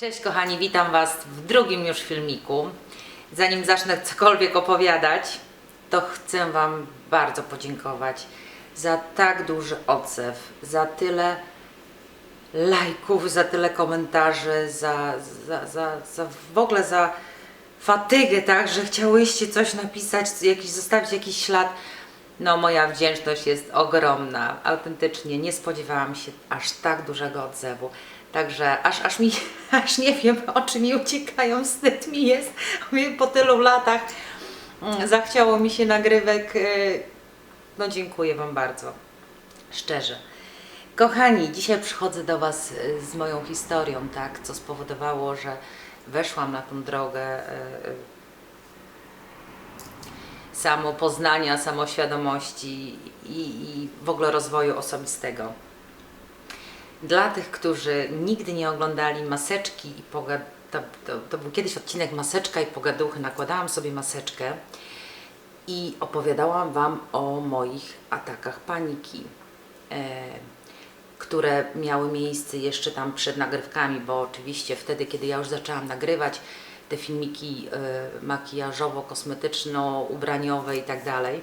Cześć kochani, witam Was w drugim już filmiku. Zanim zacznę cokolwiek opowiadać, to chcę Wam bardzo podziękować za tak duży odzew, za tyle lajków, za tyle komentarzy, za, za, za, za w ogóle za fatygę, tak, że chciałyście coś napisać, jakiś, zostawić jakiś ślad. No, moja wdzięczność jest ogromna. Autentycznie nie spodziewałam się aż tak dużego odzewu. Także aż, aż mi, aż nie wiem, oczy mi uciekają, wstyd mi jest. Po tylu latach mm, zachciało mi się nagrywek. y, No, dziękuję Wam bardzo. Szczerze. Kochani, dzisiaj przychodzę do Was y, z moją historią, tak, co spowodowało, że weszłam na tą drogę y, samopoznania, samoświadomości i, i w ogóle rozwoju osobistego. Dla tych, którzy nigdy nie oglądali maseczki i pogad... to, to, to był kiedyś odcinek Maseczka i Pogaduchy. Nakładałam sobie maseczkę i opowiadałam Wam o moich atakach paniki, e, które miały miejsce jeszcze tam przed nagrywkami, bo oczywiście wtedy, kiedy ja już zaczęłam nagrywać te filmiki e, makijażowo-kosmetyczno-ubraniowe i tak dalej,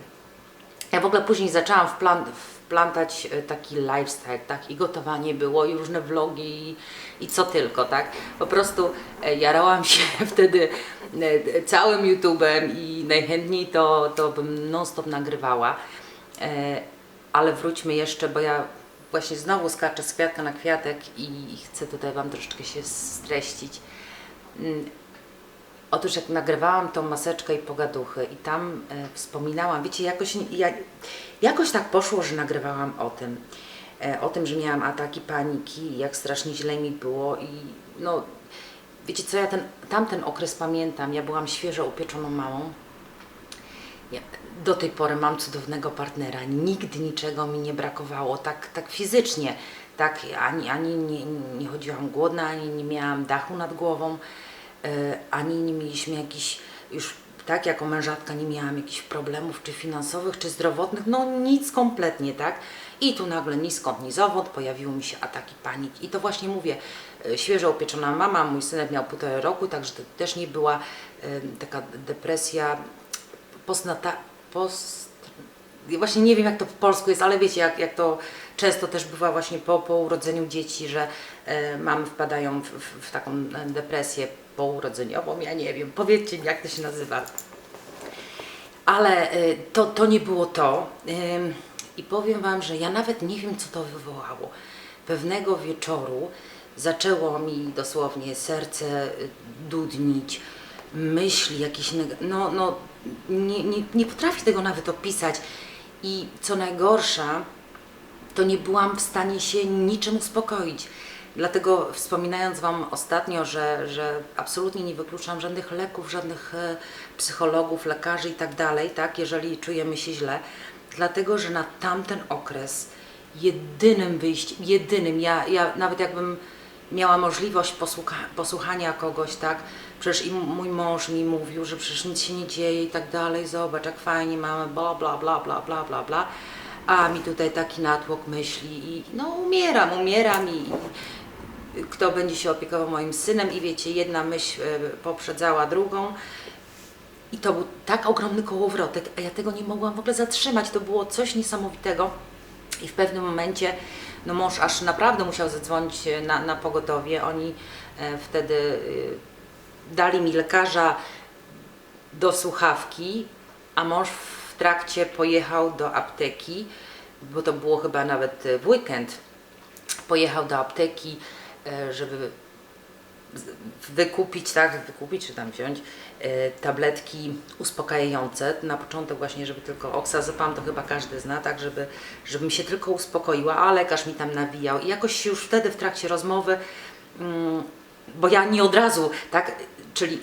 ja w ogóle później zaczęłam wplan, wplątać e, taki lifestyle, tak? I gotowanie było, i różne vlogi, i, i co tylko, tak? Po prostu e, jarałam się wtedy e, całym YouTube'em i najchętniej to, to bym non-stop nagrywała. Ale wróćmy jeszcze, bo ja właśnie znowu skaczę z kwiatka na kwiatek i chcę tutaj Wam troszeczkę się streścić. Otóż jak nagrywałam tą maseczkę i pogaduchy i tam e, wspominałam, wiecie, jakoś, ja, jakoś tak poszło, że nagrywałam o tym, e, o tym, że miałam ataki paniki, jak strasznie źle mi było i no, wiecie co, ja ten, tamten okres pamiętam, ja byłam świeżo upieczoną mamą, ja do tej pory mam cudownego partnera, nigdy niczego mi nie brakowało, tak, tak fizycznie, tak, ani, ani nie, nie chodziłam głodna, ani nie miałam dachu nad głową, ani nie mieliśmy jakichś, już tak jako mężatka nie miałam jakichś problemów, czy finansowych, czy zdrowotnych, no nic kompletnie, tak. I tu nagle ni skąd, ni zowąd pojawiły mi się ataki paniki. I to właśnie mówię, e, świeżo upieczona mama, mój synek miał półtora roku, także to też nie była e, taka depresja postnata, post... Właśnie nie wiem jak to w polsku jest, ale wiecie jak, jak to często też bywa właśnie po, po urodzeniu dzieci, że e, mamy wpadają w, w, w taką e, depresję pourodzeniową, ja nie wiem, powiedzcie mi jak to się nazywa. Ale y, to, to nie było to. I powiem Wam, że ja nawet nie wiem, co to wywołało. Pewnego wieczoru zaczęło mi dosłownie serce dudnić, myśli jakieś. No, no nie, nie, nie potrafię tego nawet opisać. I co najgorsza, to nie byłam w stanie się niczym uspokoić. Dlatego wspominając Wam ostatnio, że, że absolutnie nie wykluczam żadnych leków, żadnych e, psychologów, lekarzy i tak dalej, tak, jeżeli czujemy się źle, dlatego że na tamten okres jedynym wyjściem, jedynym, ja, ja nawet jakbym miała możliwość posłucha, posłuchania kogoś, tak, przecież i mój mąż mi mówił, że przecież nic się nie dzieje i tak dalej, zobacz jak fajnie mamy, bla, bla, bla, bla, bla, bla, bla, a mi tutaj taki natłok myśli i no umieram, umieram i, kto będzie się opiekował moim synem i wiecie, jedna myśl e, poprzedzała drugą. I to był tak ogromny kołowrotek, a ja tego nie mogłam w ogóle zatrzymać, to było coś niesamowitego. I w pewnym momencie no mąż aż naprawdę musiał zadzwonić e, na, na pogotowie, oni e, wtedy dali mi lekarza do słuchawki, a mąż trakcie pojechał do apteki, bo to było chyba nawet e, w weekend, pojechał do apteki, e, żeby wykupić, tak, wykupić czy tam wziąć e, tabletki uspokajające. Na początek właśnie, żeby tylko oksazepam, to chyba każdy zna, tak, żeby, żebym się tylko uspokoiła, a lekarz mi tam nawijał i jakoś już wtedy w trakcie rozmowy, mm, bo ja nie od razu, tak, czyli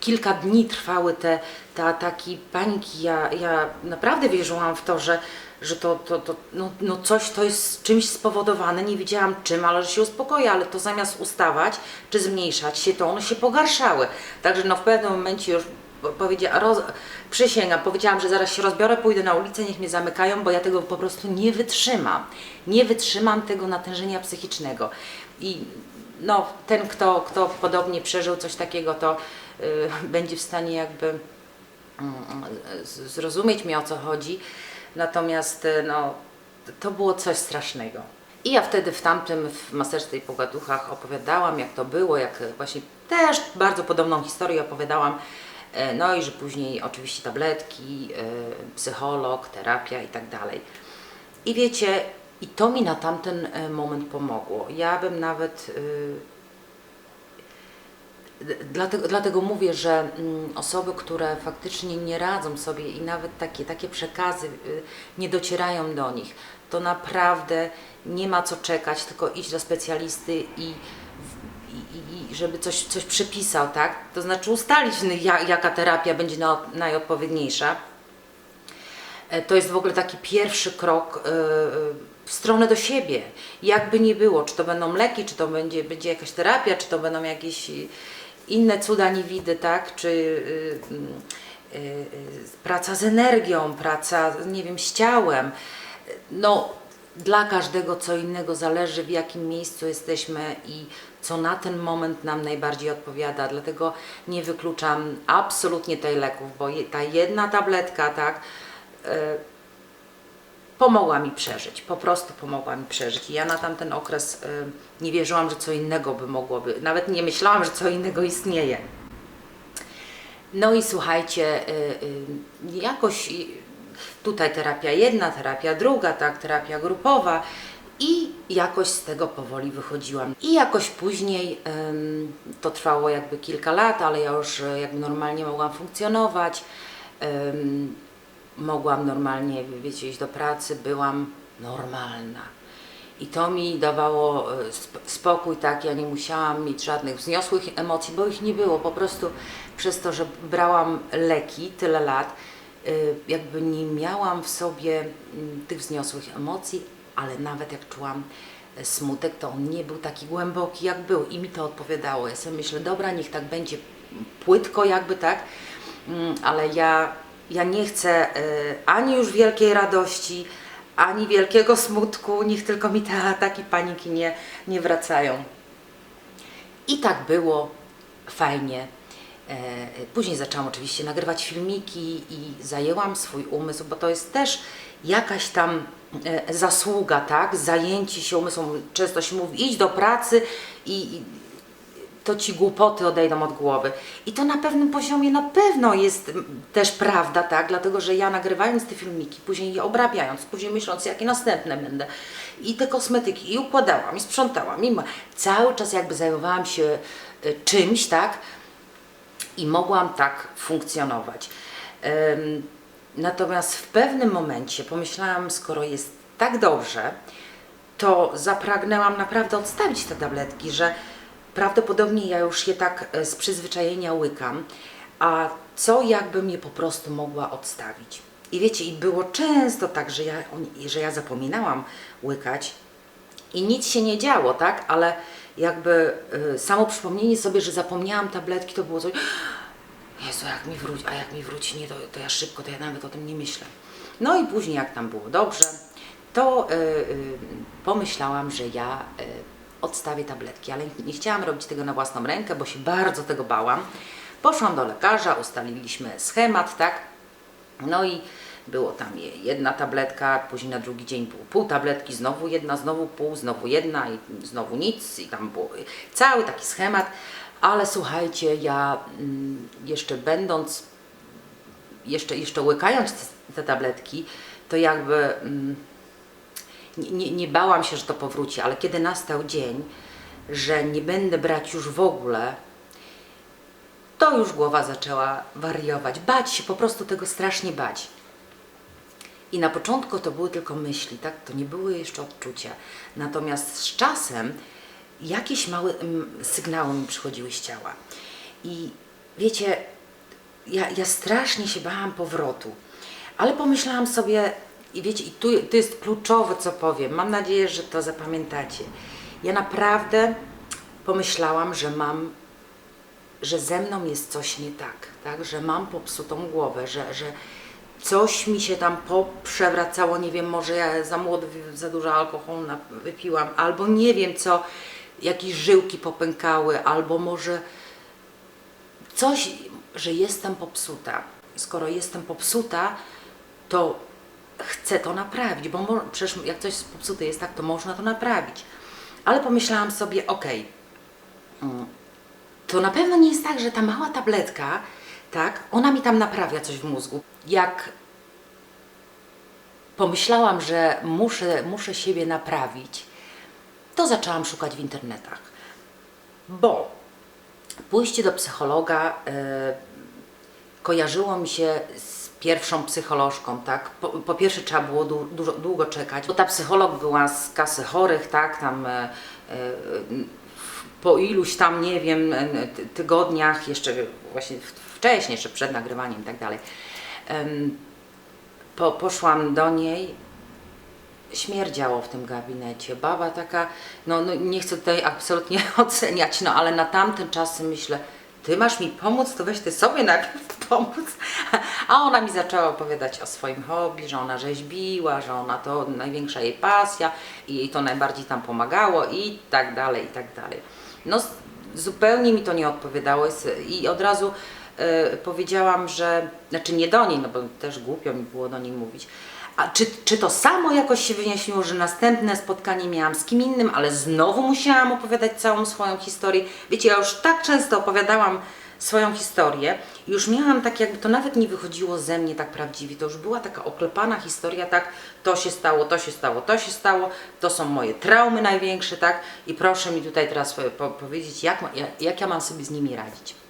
kilka dni trwały te, te ataki paniki. Ja, ja naprawdę wierzyłam w to, że, że to, to, to no, no coś to jest czymś spowodowane. Nie wiedziałam czym, ale że się uspokoi, ale to zamiast ustawać czy zmniejszać się, to one się pogarszały. Także no w pewnym momencie już powiedziałam, roz, przysięgam, powiedziałam, że zaraz się rozbiorę, pójdę na ulicę, niech mnie zamykają, bo ja tego po prostu nie wytrzymam. Nie wytrzymam tego natężenia psychicznego. I no, ten, kto, kto podobnie przeżył coś takiego, to y, będzie w stanie jakby zrozumieć mi o co chodzi. Natomiast y, no, to było coś strasznego. I ja wtedy w tamtym, w maserstwie i pogaduchach opowiadałam, jak to było, jak właśnie też bardzo podobną historię opowiadałam. E, No i że później oczywiście tabletki, e, psycholog, terapia i tak dalej. I wiecie, i to mi na tamten e, moment pomogło. Ja bym nawet y, Dlatego, dlatego mówię, że mm, osoby, które faktycznie nie radzą sobie i nawet takie, takie przekazy y, nie docierają do nich, to naprawdę nie ma co czekać, tylko iść do specjalisty i, i, i żeby coś, coś przepisał, tak? To znaczy ustalić, no, ja- jaka terapia będzie na, najodpowiedniejsza. E, To jest w ogóle taki pierwszy krok e, w stronę do siebie. Jakby nie było, czy to będą leki, czy to będzie, będzie jakaś terapia, czy to będą jakieś inne cuda niewidy, tak? Czy y, y, y, praca z energią, praca, nie wiem, z ciałem. No, dla każdego co innego zależy, w jakim miejscu jesteśmy i co na ten moment nam najbardziej odpowiada. Dlatego nie wykluczam absolutnie tej leków, bo ta jedna tabletka, tak, pomogła mi przeżyć. Po prostu pomogła mi przeżyć. I ja na tamten okres e, nie wierzyłam, że co innego by mogłoby, nawet nie myślałam, że co innego istnieje. No i słuchajcie, y, y, jakoś y, tutaj terapia jedna, terapia druga, tak, terapia grupowa i jakoś z tego powoli wychodziłam. I jakoś później to trwało jakby kilka lat, ale ja już y, jakby normalnie mogłam funkcjonować. Mogłam normalnie, wiecie, iść do pracy, byłam normalna. I to mi dawało e, sp- spokój, tak, ja nie musiałam mieć żadnych wzniosłych emocji, bo ich nie było. Po prostu przez to, że brałam leki tyle lat, e, jakby nie miałam w sobie tych wzniosłych emocji, ale nawet jak czułam e, smutek, to on nie był taki głęboki, jak był i mi to odpowiadało. Ja sobie myślę, dobra, niech tak będzie płytko jakby, tak, Mm, ale ja, ja nie chcę e, ani już wielkiej radości, ani wielkiego smutku, niech tylko mi te ataki paniki nie, nie wracają. I tak było fajnie. E, Później zaczęłam oczywiście nagrywać filmiki i zajęłam swój umysł, bo to jest też jakaś tam e, zasługa, tak? Zajęcie się umysłem. Często się mówi, idź do pracy i to ci głupoty odejdą od głowy. I to na pewnym poziomie na pewno jest też prawda, tak? Dlatego, że ja nagrywając te filmiki, później je obrabiając, później myśląc, jakie następne będę, i te kosmetyki, i układałam, i sprzątałam, i ma- cały czas jakby zajmowałam się y, czymś, tak? I mogłam tak funkcjonować. Natomiast w pewnym momencie pomyślałam, skoro jest tak dobrze, to zapragnęłam naprawdę odstawić te tabletki, że prawdopodobnie ja już je tak e, z przyzwyczajenia łykam, a co jakbym je po prostu mogła odstawić. I wiecie, i było często tak, że ja, że ja zapominałam łykać i nic się nie działo, tak? Ale jakby y, samo przypomnienie sobie, że zapomniałam tabletki, to było coś. Jezu, jak mi wróci, a jak mi wróci, nie, to, to ja szybko, to ja nawet o tym nie myślę. No i później, jak tam było dobrze, to y, y, pomyślałam, że ja y, odstawię tabletki, ale nie chciałam robić tego na własną rękę, bo się bardzo tego bałam. Poszłam do lekarza, ustaliliśmy schemat, tak? No i było tam je- jedna tabletka, później na drugi dzień było pół tabletki, znowu jedna, znowu pół, znowu jedna i znowu nic i tam było cały taki schemat. Ale słuchajcie, ja mm, jeszcze będąc, jeszcze, jeszcze łykając te, te tabletki, to jakby mm, nie, nie, bałam się, że to powróci, ale kiedy nastał dzień, że nie będę brać już w ogóle, to już głowa zaczęła wariować, bać się, po prostu tego strasznie bać. I na początku to były tylko myśli, tak? To nie były jeszcze odczucia. Natomiast z czasem jakieś małe mm, sygnały mi przychodziły z ciała. I wiecie, ja, ja strasznie się bałam powrotu, ale pomyślałam sobie, i wiecie, i tu to jest kluczowe, co powiem. Mam nadzieję, że to zapamiętacie. Ja naprawdę pomyślałam, że mam że ze mną jest coś nie tak, tak? że mam popsutą głowę, że, że coś mi się tam poprzewracało, nie wiem, może ja za młodo, za dużo alkoholu wypiłam, albo nie wiem co, jakieś żyłki popękały, albo może coś, że jestem popsuta. Skoro jestem popsuta, to chcę to naprawić, bo przecież jak coś popsute jest tak, to można to naprawić. Ale pomyślałam sobie, okej, mm, to na pewno nie jest tak, że ta mała tabletka, tak, ona mi tam naprawia coś w mózgu. Jak pomyślałam, że muszę, muszę siebie naprawić, to zaczęłam szukać w internetach. Bo pójście do psychologa e, kojarzyło mi się z pierwszą psycholożką, tak? Po, po pierwsze trzeba było du, dużo, długo czekać, bo ta psycholog była z kasy chorych, tak? Tam e, e, po iluś tam, nie wiem, ty- tygodniach, jeszcze właśnie wcześniej, jeszcze przed nagrywaniem i tak dalej, po, poszłam do niej, śmierdziało w tym gabinecie. Baba taka, no, no nie chcę tutaj absolutnie oceniać, no ale na tamten czas myślę, ty masz mi pomóc, to weź ty sobie najpierw pomóc. A ona mi zaczęła opowiadać o swoim hobby, że ona rzeźbiła, że ona to największa jej pasja i jej to najbardziej tam pomagało i tak dalej, i tak dalej. No zupełnie mi to nie odpowiadało i od razu e, powiedziałam, że, znaczy nie do niej, no bo też głupio mi było do niej mówić, a czy, czy to samo jakoś się wyjaśniło, że następne spotkanie miałam z kim innym, ale znowu musiałam opowiadać całą swoją historię? Wiecie, ja już tak często opowiadałam swoją historię, już miałam tak jakby to nawet nie wychodziło ze mnie tak prawdziwie, to już była taka oklepana historia, tak, to się stało, to się stało, to się stało, to są moje traumy największe, tak, i proszę mi tutaj teraz po, powiedzieć, jak, jak ja mam sobie z nimi radzić.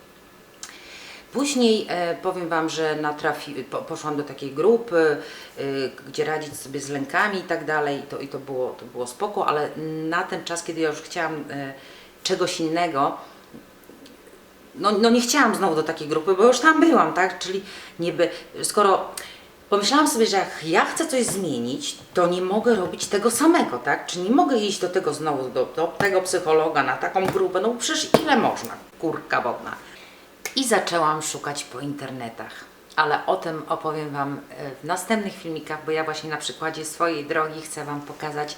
Później e, powiem Wam, że natrafi, po, poszłam do takiej grupy, e, gdzie radzić sobie z lękami i tak dalej, to, i to, było, to było spoko, ale na ten czas, kiedy ja już chciałam e, czegoś innego, no, no nie chciałam znowu do takiej grupy, bo już tam byłam, tak? Czyli niby, skoro pomyślałam sobie, że jak ja chcę coś zmienić, to nie mogę robić tego samego, tak? Czy nie mogę iść do tego znowu, do, do tego psychologa, na taką grupę, no przecież ile można, kurka wodna. I zaczęłam szukać po internetach. Ale o tym opowiem Wam e, w następnych filmikach, bo ja właśnie na przykładzie swojej drogi chcę Wam pokazać,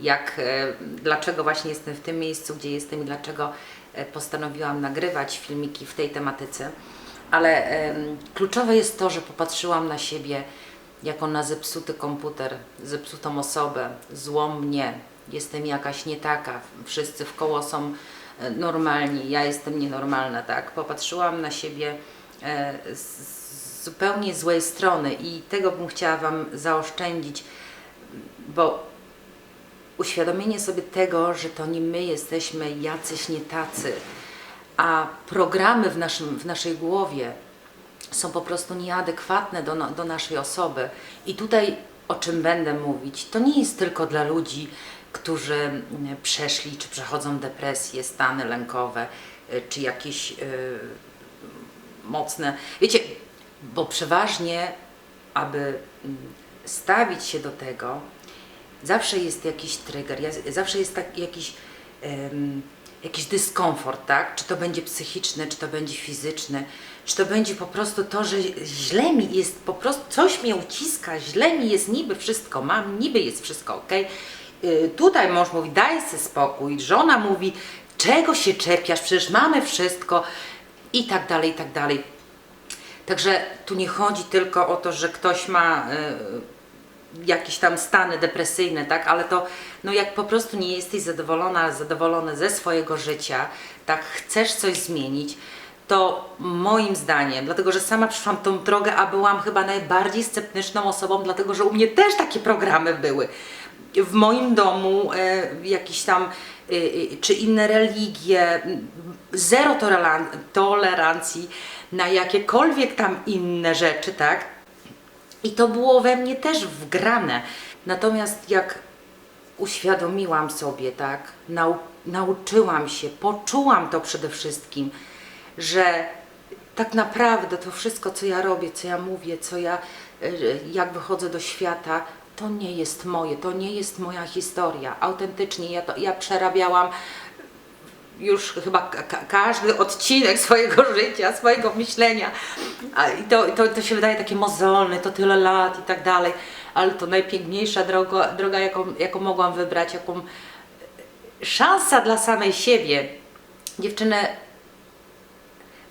jak, e, dlaczego właśnie jestem w tym miejscu, gdzie jestem i dlaczego e, postanowiłam nagrywać filmiki w tej tematyce. Ale kluczowe jest to, że popatrzyłam na siebie jako na zepsuty komputer, zepsutą osobę, złą mnie. Jestem jakaś nie taka, wszyscy w koło są normalni, ja jestem nienormalna, tak? Popatrzyłam na siebie e, z zupełnie złej strony i tego bym chciała Wam zaoszczędzić, bo uświadomienie sobie tego, że to nie my jesteśmy jacyś nie tacy, a programy w, naszym, w naszej głowie są po prostu nieadekwatne do, na- do naszej osoby. I tutaj o czym będę mówić, to nie jest tylko dla ludzi, którzy przeszli czy przechodzą depresję, stany lękowe, y, czy jakieś y, mocne. Wiecie, bo przeważnie, aby stawić się do tego, zawsze jest jakiś trigger, zawsze jest tak, jakiś, jakiś dyskomfort, tak? Czy to będzie psychiczny, czy to będzie fizyczny, czy to będzie po prostu to, że źle mi jest, po prostu coś mnie uciska, źle mi jest, niby wszystko mam, niby jest wszystko ok. Tutaj mąż mówi, daj sobie spokój, żona mówi, czego się czepiasz, przecież mamy wszystko i tak dalej, i tak dalej. Także tu nie chodzi tylko o to, że ktoś ma y, jakieś tam stany depresyjne, tak, ale to no jak po prostu nie jesteś zadowolona, zadowolony ze swojego życia, tak, chcesz coś zmienić, to moim zdaniem, dlatego że sama przeszłam tą drogę, a byłam chyba najbardziej sceptyczną osobą, dlatego że u mnie też takie programy były. W moim domu e, jakieś tam e, e, czy inne religie, zero toleran- tolerancji na jakiekolwiek tam inne rzeczy, tak? I to było we mnie też wgrane. Natomiast jak uświadomiłam sobie, tak, nau nauczyłam się, poczułam to przede wszystkim, że tak naprawdę to wszystko, co ja robię, co ja mówię, co ja, jak wychodzę do świata, to nie jest moje, to nie jest moja historia. Autentycznie ja, to, ja przerabiałam już chyba ka- ka- każdy odcinek swojego życia, swojego myślenia. I to, to, to się wydaje takie mozolne, to tyle lat i tak dalej, ale to najpiękniejsza droga, droga jaką, jaką mogłam wybrać, jaką, szansa dla samej siebie. Dziewczyny,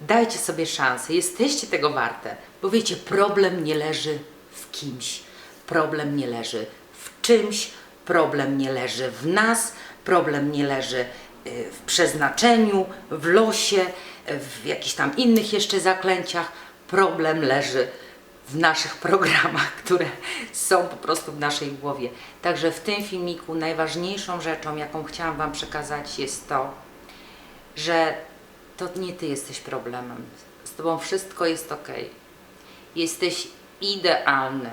dajcie sobie szansę, jesteście tego warte. Bo wiecie, problem nie leży w kimś, problem nie leży w czymś, problem nie leży w nas, problem nie leży y, w przeznaczeniu, w losie, w jakichś tam innych jeszcze zaklęciach. Problem leży w naszych programach, które są po prostu w naszej głowie. Także w tym filmiku najważniejszą rzeczą, jaką chciałam Wam przekazać, jest to, że to nie Ty jesteś problemem. Z Tobą wszystko jest ok. Jesteś idealny.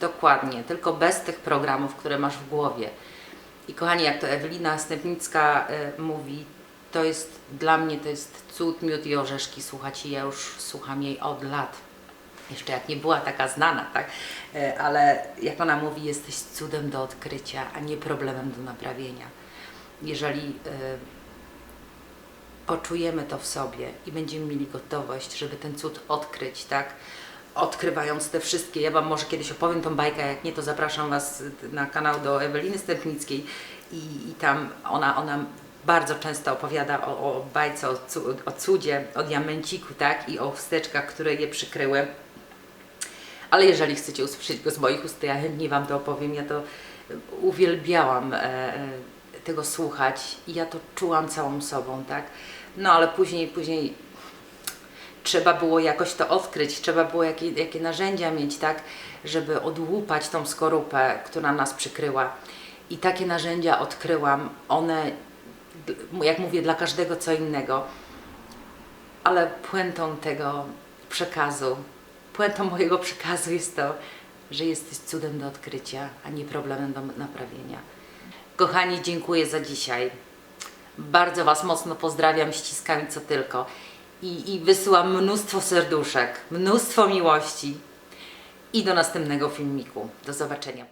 Dokładnie, tylko bez tych programów, które masz w głowie. I kochani, jak to Ewelina Stępnicka y, mówi, to jest dla mnie to jest cud, miód i orzeszki. Słuchajcie, ja już słucham jej od lat. Jeszcze jak nie była taka znana, tak? E, Ale jak ona mówi, jesteś cudem do odkrycia, a nie problemem do naprawienia. Jeżeli y, poczujemy to w sobie i będziemy mieli gotowość, żeby ten cud odkryć, tak? Odkrywając te wszystkie, ja Wam może kiedyś opowiem tą bajkę, jak nie, to zapraszam Was na kanał do Eweliny Stępnickiej i, i tam ona, ona bardzo często opowiada o, o bajce, o, o cudzie, o diamenciku, tak? I o chusteczkach, które je przykryły. Ale jeżeli chcecie usłyszeć go z moich ust, to ja chętnie Wam to opowiem. Ja to uwielbiałam e, e, tego słuchać i ja to czułam całą sobą, tak? No ale później, później trzeba było jakoś to odkryć, trzeba było jakie, jakie narzędzia mieć, tak? Żeby odłupać tą skorupę, która nas przykryła. I takie narzędzia odkryłam. One, jak mówię, dla każdego co innego ale puentą tego przekazu, puentą mojego przekazu jest to, że jesteś cudem do odkrycia, a nie problemem do naprawienia. Kochani, dziękuję za dzisiaj. Bardzo Was mocno pozdrawiam, ściskam co tylko. I, I wysyłam mnóstwo serduszek, mnóstwo miłości. I do następnego filmiku. Do zobaczenia.